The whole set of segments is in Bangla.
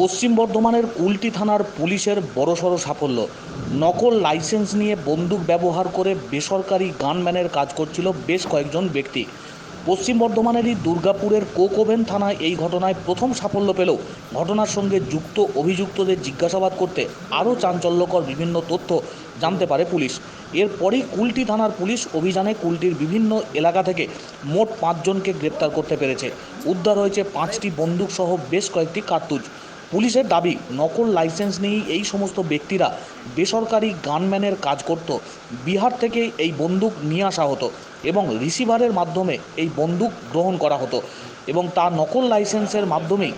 পশ্চিম বর্ধমানের কুলটি থানার পুলিশের বড়সড় সাফল্য। নকল লাইসেন্স নিয়ে বন্দুক ব্যবহার করে বেসরকারি গানম্যানের কাজ করছিল বেশ কয়েকজন ব্যক্তি। পশ্চিম বর্ধমানেরই দুর্গাপুরের কোকোভেন থানায় এই ঘটনায় প্রথম সাফল্য পেলেও ঘটনার সঙ্গে যুক্ত অভিযুক্তদের জিজ্ঞাসাবাদ করতে আরও চাঞ্চল্যকর বিভিন্ন তথ্য জানতে পারে পুলিশ। এরপরেই কুলটি থানার পুলিশ অভিযানে কুলটির বিভিন্ন এলাকা থেকে মোট পাঁচজনকে গ্রেপ্তার করতে পেরেছে। উদ্ধার হয়েছে পাঁচটি বন্দুকসহ বেশ কয়েকটি কার্তুজ। পুলিশের দাবি, নকল লাইসেন্স নিয়েই এই সমস্ত ব্যক্তিরা বেসরকারি গানম্যানের কাজ করত। বিহার থেকে এই বন্দুক নিয়ে আসা হতো এবং রিসিভারের মাধ্যমে এই বন্দুক গ্রহণ করা হতো এবং তা নকল লাইসেন্সের মাধ্যমেই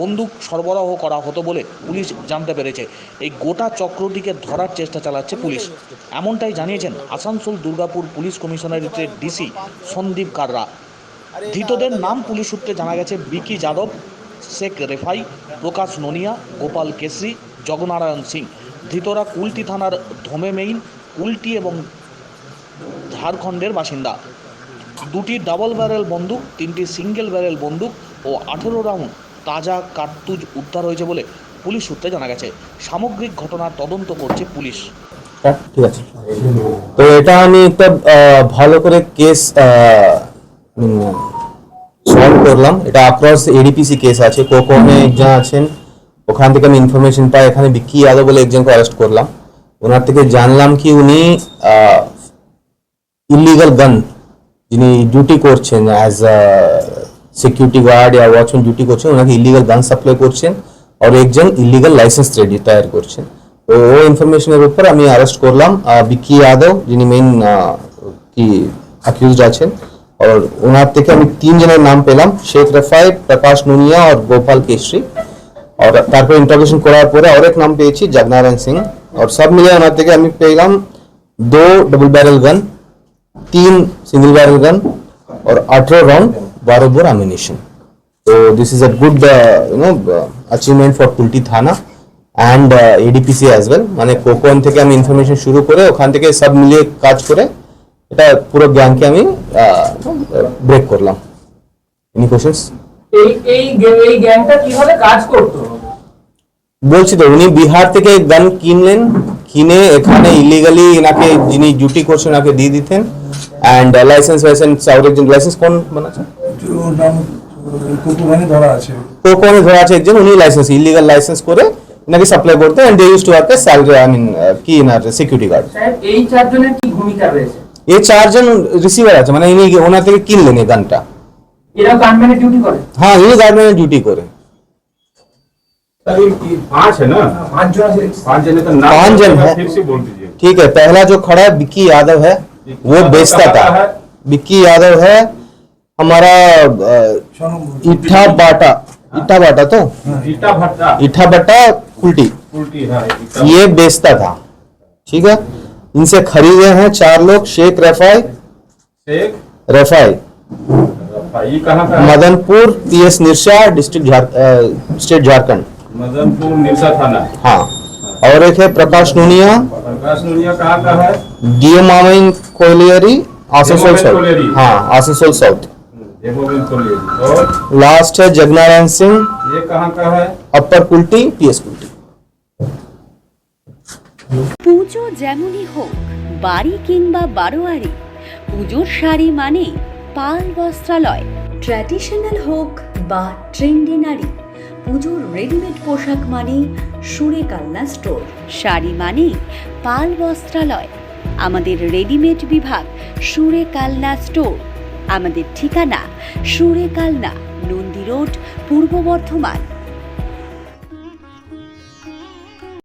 বন্দুক সরবরাহ করা হতো বলে পুলিশ জানতে পেরেছে। এই গোটা চক্রটিকে ধরার চেষ্টা চালাচ্ছে পুলিশ। এমনটাই জানিয়েছেন আসানসোল দুর্গাপুর পুলিশ কমিশনারেটের ডিসি সন্দীপ কাররা। ধৃতদের নাম পুলিশ সূত্রে জানা গেছে, বিকি যাদব শেখ রেফাই, প্রকাশ ননিয়া, গোপাল কেশরি জগনারায়ণ সিং। ধৃতরা কুলটি থানার ধমে মেইন, কুলটি এবং ঝাড়খণ্ডের বাসিন্দা। দুটি ডাবল ব্যারেল বন্দুক, তিনটি সিঙ্গেল ব্যারেল বন্দুক ও আঠেরো রাউন্ড তাজা কার্তুজ উদ্ধার হয়েছে বলে পুলিশ সূত্রে জানা গেছে। সামগ্রিক ঘটনার তদন্ত করছে পুলিশ। ঠিক আছে। তো এটা আমি একটা ভালো করে কেস সলভ করলাম, এটা অ্যাক্রস এডিপিসি কেস আছে কোকোমে একজন আছেন, ওখান থেকে আমি ইনফরমেশন পাই, এখানে বিক্কি যাদব বলে একজনকে অ্যারেস্ট করলাম। ওনার থেকে জানলাম কি উনি ইলিগাল গান যিনি ডিউটি করছেন অ্যাজ আ সিকিউরিটি গার্ড या ওয়াচম্যান ডিউটি করছেন, ওনাকে ইলিগাল গান সাপ্লাই করছেন আর একজন ইলিগাল লাইসেন্স রেডি তৈরি করছেন। তো ও ইনফরমেশনের উপর আমি অ্যারেস্ট করলাম। বিক্কি যাদব যিনি মেইন কি অ্যাকিউজড আছেন और ওনার থেকে আমি তিনজনের নাম পেলাম শেখ রেফাই প্রকাশ নুনিয়া আর গোপাল কেশরী আর তারপর ইন্টারোগেশন করার পরে আরেক নাম পেয়েছি জগনারায়ণ সিং আর সব মিলে ওনার থেকে আমি পেলাম দো ডবল ব্যারেল গান তিন সিঙ্গল ব্যারেল গান আর আঠেরো রাউন্ড বারো বোর আমিনেশন তো this is a good you know achievement for Kulti থানা অ্যান্ড এডিপিসি অ্যাজ ওয়েল মানে কোকোন থেকে আমি ইনফরমেশন শুরু করে ওখান থেকে সব মিলিয়ে কাজ করে এটা পুরো জ্ঞানকে আমি ব্রেক করলাম। এনি কোশ্চেন্স এই এই এই গ্যাংটা কীভাবে কাজ করতো? বলছি তো উনি বিহার থেকে গান কিনলেন কিনে এখানে ইলিগালি এনাকে যিনি ডিউটি করছেন ওনাকে দিয়ে দিতেন। অ্যান্ড লাইসেন্স লাইসেন্স আর একজন লাইসেন্স কোন বানাচ্ছে? কুকুরখানি ধরা আছে। কোকোনে ধরা আছে একজন উনি লাইসেন্স ইলিগাল লাইসেন্স করে এনাকে সাপ্লাই করতে and they use to work salary I mean কি এনার সিকিউরিটি গার্ড সাহেব এই চারজনের কি ভূমিকা রয়েছে? এই চারজন রিসিভার আছে মানে ইনি ওনার থেকে কিনলেন এই গানটা এরা গানম্যানের ডিউটি করে হ্যাঁ ইনি গার্ডম্যানের ডিউটি করে सर ये पांच है ना পাঁচজন আছে पांच जने का नाम पांच जन है। फिर से बोल दीजिए ठीक है पहला जो खड़ा है बिक्की यादव है वो यादव बेचता कहाँ का था है? बिक्की यादव है हमारा अ, সোনম इट्ठा बाटा इट्ठा बाटा तो ईटा भट्टा इट्ठा बट्टा उल्टी उल्टी है ईटा ये बेचता था ठीक है इनसे खरीदे हैं चार लोग शेख रफाई। शेख रफाई। रफा, ये कहाँ का Madanpur P S Nirsa district झार स्टेट झारखंड। मदनपुर निरसा थाना। हाँ। और एक है प्रकाश नूनिया। प्रकाश नुनिया कहाँ का है? डीएम मामिन कोयलियरी आसनसोल साउथ हाँ आसनसोल साउथ लास्ट है जगनारायण सिंह। ये कहाँ का है? Upper Kulti PS Kulti. পুজো যেমনই হোক, বাড়ি কিংবা বারোয়ারি, পুজোর শাড়ি মানে পাল বস্ত্রালয়। ট্র্যাডিশনাল হোক বা ট্রেন্ডি নারী, পুজোর রেডিমেড পোশাক মানে সুরে কালনা স্টোর শাড়ি মানে পাল বস্ত্রালয়। আমাদের রেডিমেড বিভাগ সুরে কালনা স্টোর আমাদের ঠিকানা সুরে কালনা নন্দী রোড, পূর্ব বর্ধমান।